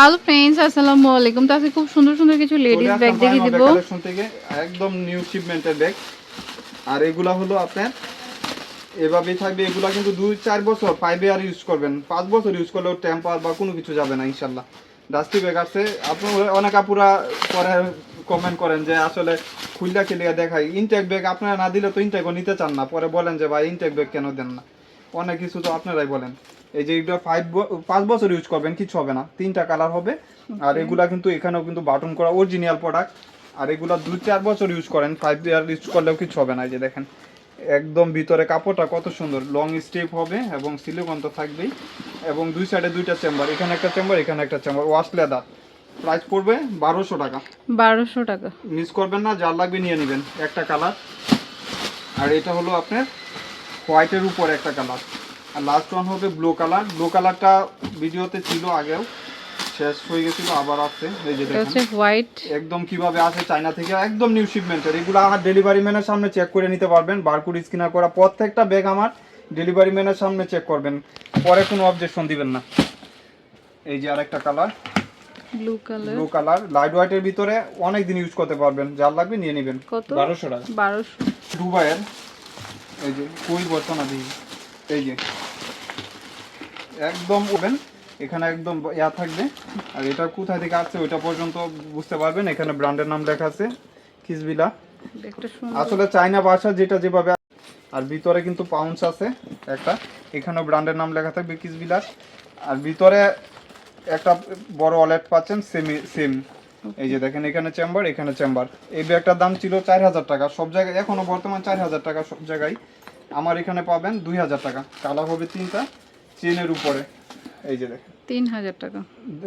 Hello friends আসসালামু আলাইকুম। তো আজকে খুব সুন্দর সুন্দর কিছু লেডিস ব্যাগ দেখিয়ে দিব। কালেকশন থেকে একদম নিউ শিপমেন্টের ব্যাগ আর এগুলা হলো আপনার এভাবেই থাকবে। এগুলা কিন্তু দুই চার বছর ফাইভ ইয়ার ইউজ করবেন। পাঁচ বছর ইউজ করলেও টেম্পার বা কোনো কিছু যাবে না ইনশাল্লাহ। ডাস্টি ব্যাগ আছে। আপনার অনেক আপুরা পরে কমেন্ট করেন যে আসলে খুললা খেলিয়া দেখাই ইনটেক ব্যাগ আপনারা না দিলে তো ইনটেকও নিতে চান না। পরে বলেন যে ভাই ইনটেক ব্যাগ কেন দেন না? অনেক কিছু তো আপনারাই বলেন। এই যে এটা ফাইভ পাঁচ বছর ইউজ করবেন কিছু হবে না। তিনটা কালার হবে। আর এগুলা কিন্তু এখানেও কিন্তু বাটন করা অরিজিনাল প্রোডাক্ট আর এগুলা দুই চার বছর ইউজ করেন ফাইভ ইয়ার ইউজ করলেও কিছু হবে না এই যে দেখেন। একদম ভিতরে কাপড়টা কত সুন্দর। লং স্টেপ হবে এবং সিলিকন তো থাকবেই। এবং দুই সাইডে দুইটা চেম্বার এখানে একটা চেম্বার এখানে একটা চেম্বার ওয়াশ লেদার প্রাইস পড়বে বারোশো টাকা। বারোশো টাকা। মিস করবেন না যার লাগবে নিয়ে নেবেন। একটা কালার আর এটা হলো আপনার হোয়াইটের উপর একটা কালার আর লাস্ট ওয়ান হবে ব্লু কালার ব্লু কালারটা ভিডিওতে ছিল আগেও শেষ হয়ে গেছিল আবার আসছে। এই যে এটা দেখেন। হোয়াইট একদম কীভাবে আসে চায়না থেকে একদম নিউ শিপমেন্টের এগুলো আমার ডেলিভারি ম্যানের সামনে চেক করে নিতে পারবেন। বারকোড স্ক্যানার করা প্রত্যেকটা ব্যাগ আমার ডেলিভারি ম্যানের সামনে চেক করবেন। পরে কোনো অবজেকশন দিবেন না। এই যে আরেকটা colour blue colour blue colour light হোয়াইটের ভিতরে অনেক দিন ইউজ করতে পারবেন। যার লাগবে নিয়ে নেবেন। কত? বারোশো টাকা। বারোশো। দুবাইয়ের। এই যে কুই বর্তনা দিই এই যে। একদম ওপেন এখানে একদম ইয়া থাকবে। আর এটা কোথায় থেকে আসছে ওইটা পর্যন্ত বুঝতে পারবেন। এখানে ব্র্যান্ডের নাম লেখা আছে সুন্দর। আসলে চাইনা ভাষা যেটা যেভাবে আর ভিতরে কিন্তু পাউন্স আছে একটা। এখানেও ব্র্যান্ডের নাম লেখা থাকবে কিসবিলার আর ভিতরে একটা বড় ওয়ালেট পাচ্ছেন সেমি সেম এই যে দেখেন এখানে চেম্বার এখানে চেম্বার এই ব্যাগটার দাম ছিল চার হাজার টাকা। সব জায়গায় এখনও বর্তমান চার হাজার টাকা সব জায়গায়। আমার এখানে পাবেন দুই হাজার টাকা। কালার হবে তিনটা। চেনের উপরে। এই যে দেখেন। তিন হাজার টাকা।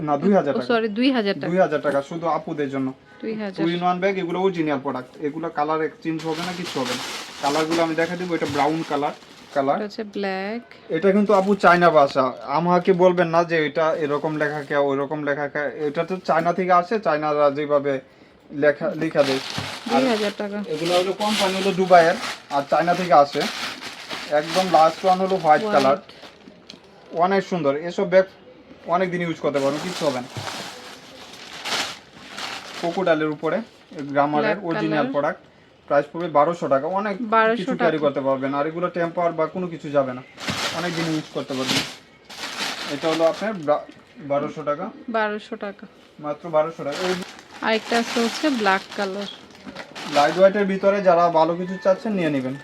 না দুই হাজার টাকা। সরি দুই হাজার টাকা। দুই হাজার টাকা শুধু আপুদের জন্য। দুই হাজার। ইন ওয়ান ব্যাগ এগুলো অরিজিনাল প্রোডাক্ট এগুলো কালার চেঞ্জ হবে না কিছু হবে না। কালারগুলো আমি দেখা দিব এটা ব্রাউন কালার কালার হচ্ছে ব্ল্যাক এটা কিন্তু আপু চায়না ভাষা। আমাকে বলবেন না যে এটা এরকম লেখা কে ওই রকম লেখা কে। এটা তো চায়না থেকে আসে চায়নারা যেভাবে লেখা লেখা দেয়। দুই হাজার টাকা। এগুলো হলো কোম্পানি হলো দুবাইয়ের আর চায়না থেকে আসে। একদম লাস্ট ওয়ান হলো হোয়াইট কালার অনেক সুন্দর। এসব ব্যাগ অনেক দিন ইউজ করতে পারবেন কিছু হবে না। কোকোডালের উপরে গ্রামারের অরিজিনাল প্রোডাক্ট প্রাইস পড়বে বারোশো টাকা। অনেক কিছু ক্যারি করতে পারবেন আর এগুলো টেম্পার বা কোনো কিছু যাবে না। অনেক দিন ইউজ করতে পারবেন। এটা হলো আপনার বারোশো টাকা। বারোশো টাকা। মাত্র বারোশো টাকা। আরেকটা আছে হচ্ছে ব্ল্যাক কালার লাইট হোয়াইটের ভিতরে যারা ভালো কিছু চাচ্ছেন নিয়ে নেবেন।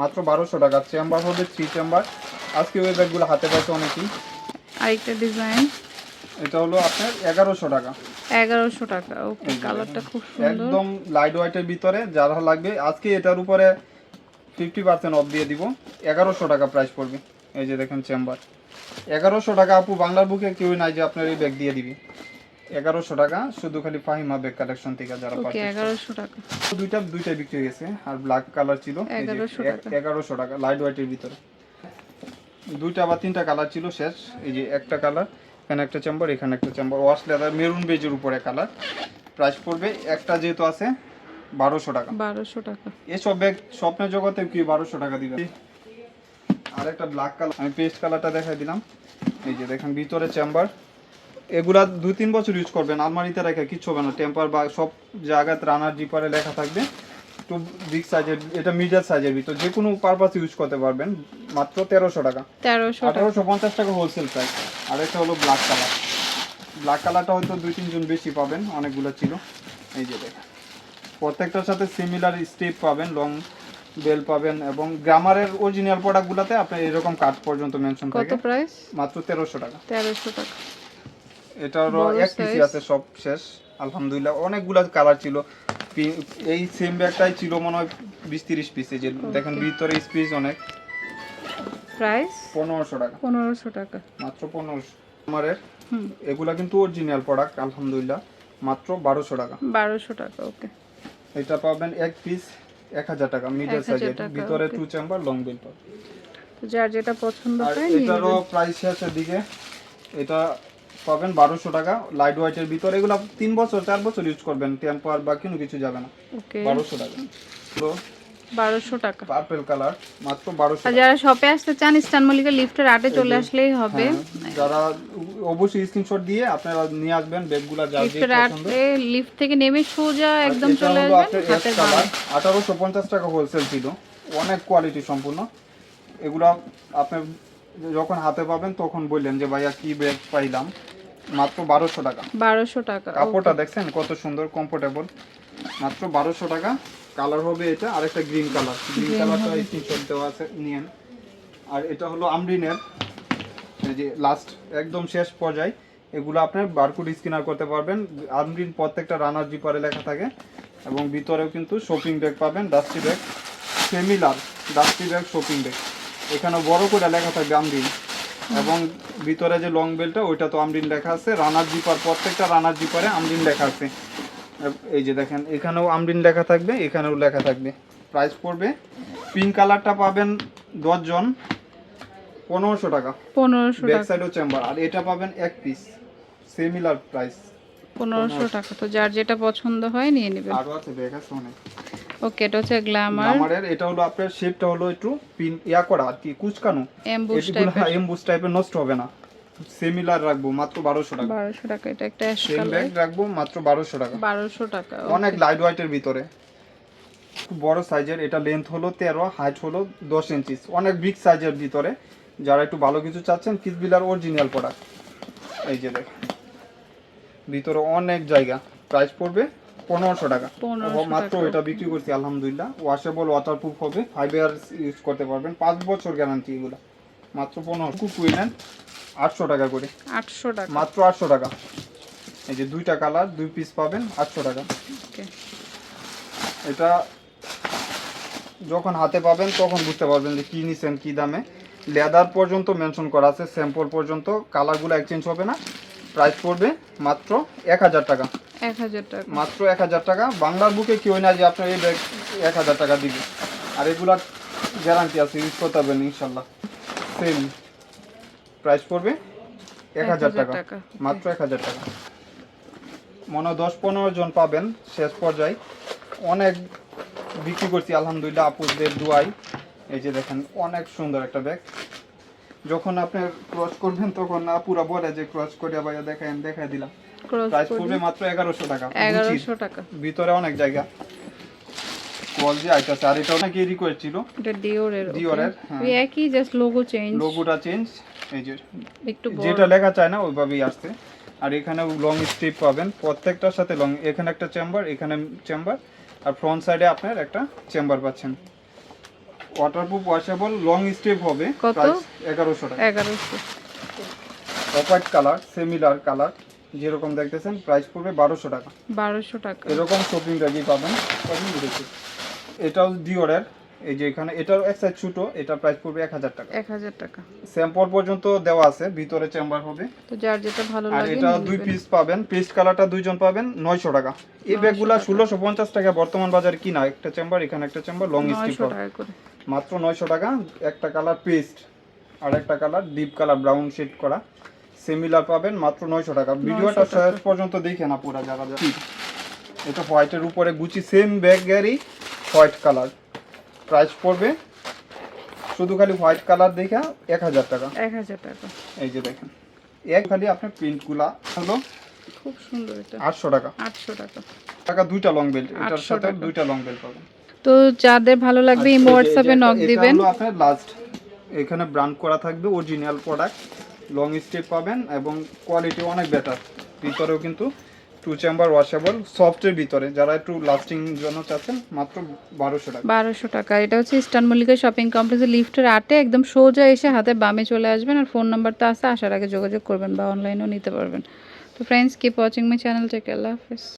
মাত্র বারোশো টাকা। চেম্বার হবে থ্রি চেম্বার আজকে ওই ব্যাগগুলো হাতে পাচ্ছে অনেকেই। আরেকটা ডিজাইন। এটা হলো আপনার এগারোশো টাকা। এগারোশো টাকা ওকে কালারটা খুব সুন্দর। একদম লাইট ওয়েটের ভিতরে যারা লাগবে আজকে এটার উপরে ফিফটি পার্সেন্ট অফ দিয়ে দিব। এগারোশো টাকা প্রাইস পড়বে। এই যে দেখেন চেম্বার এগারোশো টাকা আপু বাংলার বুকে কেউ নাই যে আপনার এই ব্যাগ দিয়ে দিবি। এগারোশো টাকা শুধু খালি ফাহিমা ব্যাগ কালেকশন থেকে যারা এগারোশো টাকা। দুইটা দুইটা বিক্রি হয়ে গেছে আর ব্ল্যাক কালার ছিল। এই যে 1100 এগারোশো টাকা লাইট হোয়াইটের ভিতরে। দুইটা বা তিনটা কালার ছিল শেষ। এই যে একটা কালার এখানে একটা চেম্বার এখানে একটা চেম্বার ওয়াশ লেদার মেরুন বেজের উপরে কালার প্রাইস পড়বে একটা যেহেতু আছে বারোশো টাকা। বারোশো টাকা। এসব ব্যাগ স্বপ্নের জগতে কি বারোশো টাকা দিবে? আর একটা ব্ল্যাক কালার আমি পেস্ট কালারটা দেখাই দিলাম। এই যে দেখেন ভিতরে চেম্বার এগুলা দুই তিন বছর ইউজ করবেন আলমারিতে রেখে কিচ্ছু হবে না। টেম্পার বা সব জায়গায় রানার জিপারে লেখা থাকবে। একটু বিগ সাইজের এটা মিডিয়াম সাইজের ভিতর যে কোনো পারপাস ইউজ করতে পারবেন মাত্র তেরোশো টাকা। তেরোশো টাকা। আঠারোশো পঞ্চাশ টাকা হোলসেল প্রাইস আর একটা হলো ব্ল্যাক কালার ব্ল্যাক কালারটা হয়তো দুই তিনজন বেশি পাবেন অনেকগুলো ছিল। এই যে দেখেন। প্রত্যেকটার সাথে সিমিলার স্টেপ পাবেন লং বেল পাবেন এবং গ্রামারের অরিজিনাল প্রোডাক্টগুলোতে আপনি এরকম কাট পর্যন্ত মেনশন কত প্রাইস মাত্র তেরোশো টাকা। তেরোশো টাকা। এটারও এক পিসি আছে সব শেষ। আলহামদুলিল্লাহ অনেকগুলা কালার ছিল। এই সেম ব্যাগটাই ছিল মনে হয় বিশ তিরিশ পিস এই যে দেখেন ভিতরে স্পিস অনেক। প্রাইস পনেরোশো টাকা। পনেরোশো টাকা। মাত্র পনেরোশো আমারের এগুলা কিন্তু অরিজিনাল প্রোডাক্ট আলহামদুলিল্লাহ। মাত্র বারোশো টাকা। বারোশো টাকা ওকে এটা পাবেন এক পিস এক হাজার টাকা মিডিয়াম 1000 সাইজের ভিতরে টু চেম্বার লং বেল পাবেন। যার যেটা পছন্দ হয় এটারও প্রাইস শেষের দিকে এটা পাবেন বারোশো টাকা। লাইট হোয়াইটের ভিতরে এগুলো তিন বছর চার বছর ইউজ করবেন। টেম্পার বা কোনো কিছু যাবে না। বারোশো টাকা। তো বারোশো টাকা। পার্পল কালার মাত্র বারোশো যারা শপে আসতে চান ইস্টান মল্লিকা লিফটের আটে চলে আসলেই হবে। যারা অবশ্যই স্ক্রিনশট দিয়ে আপনারা নিয়ে আসবেন ব্যাগগুলা যা লিফটের আটে লিফট থেকে নেমে সোজা একদম চলে আসবেন। হাতে আঠারোশো পঞ্চাশ টাকা হোলসেল ছিল। অনেক কোয়ালিটি সম্পূর্ণ। এগুলো আপনি যখন হাতে পাবেন তখন বললেন যে ভাইয়া কি ব্যাগ পাইলাম? মাত্র বারোশো টাকা। বারোশো টাকা কাপড়টা দেখছেন কত সুন্দর কমফোর্টেবল মাত্র বারোশো টাকা। কালার হবে এটা আর একটা গ্রিন কালার। গ্রিন কালারটা স্ক্রিনশট দেওয়া আছে নিয়েন। আর এটা হলো আমরিনের। এই যে লাস্ট একদম শেষ পর্যায়ে। এগুলো আপনার বারকোড স্ক্যানার করতে পারবেন। আমরিন প্রত্যেকটা রানার জিপারে লেখা থাকে। এবং ভিতরেও কিন্তু শপিং ব্যাগ পাবেন dusty bag similar dusty bag shopping bag এখানে বড় করে লেখা থাকবে আমরিন। এবং ভিতরে যে লং বেলটা ওইটা তো আমরিন লেখা আছে। রানার জিপার প্রত্যেকটা রানার জিপারে আমরিন লেখা আছে। এই যে দেখেন এখানেও আমরিন লেখা থাকবে এখানেও লেখা থাকবে। প্রাইস পড়বে। পিঙ্ক কালারটা পাবেন দশজন পনেরোশো টাকা। পনেরোশো ব্যাক সাইডও চেম্বার আর এটা পাবেন এক পিস সিমিলার প্রাইস পনেরোশো টাকা। তো যার যেটা পছন্দ হয় নিয়ে নেবেন। আরও আছে ব্যাগ আছে অনেক। ওকে এটা হচ্ছে গ্ল্যামার আমাদের এটা হলো আপনার শেপটা হলো একটু পিন ইয়া করা আর কি কুচকানো। এমবুশ টাইপের এমবুস টাইপের নষ্ট হবে না। সিমিলার রাখব মাত্র বারোশো টাকা। বারোশো টাকা এটা একটা অ্যাশ কালার ব্যাগ রাখব মাত্র বারোশো টাকা। বারোশো টাকা অনেক লাইট ওয়াইটের ভিতরে। খুব বড় সাইজের এটা লেন্থ হলো তেরো হাইট হলো দশ ইঞ্চিস অনেক বিগ সাইজের ভিতরে। যারা একটু ভালো কিছু চাচ্ছেন কিসবিলার অরিজিনাল প্রোডাক্ট এই যে দেখেন। ভিতরে অনেক জায়গা। প্রাইস পড়বে পনেরোশো টাকা। পনেরোশো মাত্র এটা বিক্রি করছি আলহামদুলিল্লাহ। ওয়াশেবল ওয়াটারপ্রুফ হবে ফাইভ ইয়ার্স ইউজ করতে পারবেন। পাঁচ বছর গ্যারান্টি এগুলো। মাত্র পনেরো কুকুই নেন আটশো টাকা করে। আটশো টাকা। মাত্র আটশো টাকা। এই যে দুইটা কালার দুই পিস পাবেন আটশো টাকা। এটা যখন হাতে পাবেন তখন বুঝতে পারবেন যে কি নিছেন কি দামে। লেদার পর্যন্ত মেনশন করা আছে স্যাম্পল পর্যন্ত। কালারগুলো এক্সচেঞ্জ হবে না। প্রাইস পড়বে মাত্র এক হাজার টাকা। মাত্র এক হাজার টাকা। বাংলার বুকে কেউ না যে আপনার এই ব্যাগ এক হাজার টাকা দিবে? আর গ্যারান্টি আছে ইউজ করতে পারবেন ইনশাল্লাহ। সেম প্রাইস পড়বে এক হাজার টাকা। মাত্র এক হাজার টাকা। মনে দশ পনেরো জন পাবেন শেষ পর্যায়ে। অনেক বিক্রি করছি আলহামদুলিল্লাহ আপুদের দুয়াই এই যে দেখেন অনেক সুন্দর একটা ব্যাগ। যখন আপনি ক্রস করবেন তখন আপুরা বলে যে ক্রস করে ভাইয়া দেখায় দেখাই দিলাম। প্রাইস পড়বে মাত্র এগারোশো টাকা। গুচির। এগারোশো টাকা। ভিতরে অনেক জায়গা। কল যে আইতাছে আর এটা অনেকে রিকোয়েস্ট ছিল। এটা ডিওরের ডিওরের, হ্যাঁ। ওই একই জাস্ট লোগো চেঞ্জ লোগোটা চেঞ্জ এই যে একটু যেটা লেখা চায় না ওইভাবেই আসছে। আর এখানে লং স্ট্রিপ পাবেন। প্রত্যেকটার সাথে লং এখানে একটা চেম্বার এখানে চেম্বার আর ফ্রন্ট সাইডে আপনার একটা চেম্বার পাচ্ছেন। ওয়াটারপ্রুফ ওয়াশেবল লং স্ট্রিপ হবে। কত? প্রাইস এগারোশো টাকা। এগারোশো। অপাইট কালার সিমিলার কালার যেরকম দেখতেছেন প্রাইস পড়বে বারোশো টাকা। বারোশো টাকা। এরকম শপিং ব্যাগই পাবেন কদিন দেখছি এটাও ডিওরের এই যে এখানে এটার এক সাইজ ছোটো এটা প্রাইস পড়বে এক হাজার টাকা। এক হাজার টাকা। স্যাম্পল পর্যন্ত দেওয়া আছে ভিতরে চেম্বার হবে। তো যার যেটা ভালো আর লাগে এটা দুই পিস পাবেন পেস্ট কালারটা দুইজন পাবেন নয়শো টাকা। এই ব্যাগগুলা ষোলোশো পঞ্চাশ টাকা বর্তমান বাজারে কিনা একটা চেম্বার এখানে একটা চেম্বার লং স্টিপ মাত্র নয়শো টাকা একটা কালার পেস্ট আর একটা colour deep colour brown shade করা। সিমিলার পাবেন মাত্র নয়শো টাকা। ভিডিওটা শেষ পর্যন্ত দেখে না পুরা যারা যারা। এটা হোয়াইটের উপরে গুচি সেম ব্যাগ ব্যাগেরই হোয়াইট কালার। প্রাইস পড়বে শুধু খালি হোয়াইট কালার দেখা এক হাজার টাকা। এক হাজার টাকা। এই যে দেখেন এক খালি আপনার প্রিন্টগুলা হলো খুব সুন্দর এটা। আটশো টাকা। আটশো টাকা। টাকা দুইটা লং বেল্ট এটার সাথে দুইটা লং বেল্ট পাবেন। তো যাদের ভালো লাগবে এই হোয়াটসঅ্যাপে এটা- নক এটা দিবেন। হলো আপনার লাস্ট এখানে ব্র্যান্ড করা থাকবে অরিজিনাল প্রোডাক্ট লং স্টেপ পাবেন এবং কোয়ালিটি অনেক বেটার ভিতরেও কিন্তু টু চেম্বার ওয়াশেবল সফটের ভিতরে। যারা একটু লাস্টিং জন্য চাচ্ছেন, মাত্র বারোশো টাকা। বারোশো টাকা। এটা হচ্ছে ইস্টার্ন মল্লিকা শপিং কমপ্লেক্সের লিফটের আটে একদম সোজা এসে হাতে বামে চলে আসবেন আর ফোন নাম্বার তো আছে, আসার আগে যোগাযোগ করবেন বা অনলাইনেও নিতে পারবেন। তো friends keep watching my channel take আল্লাহ হাফেজ।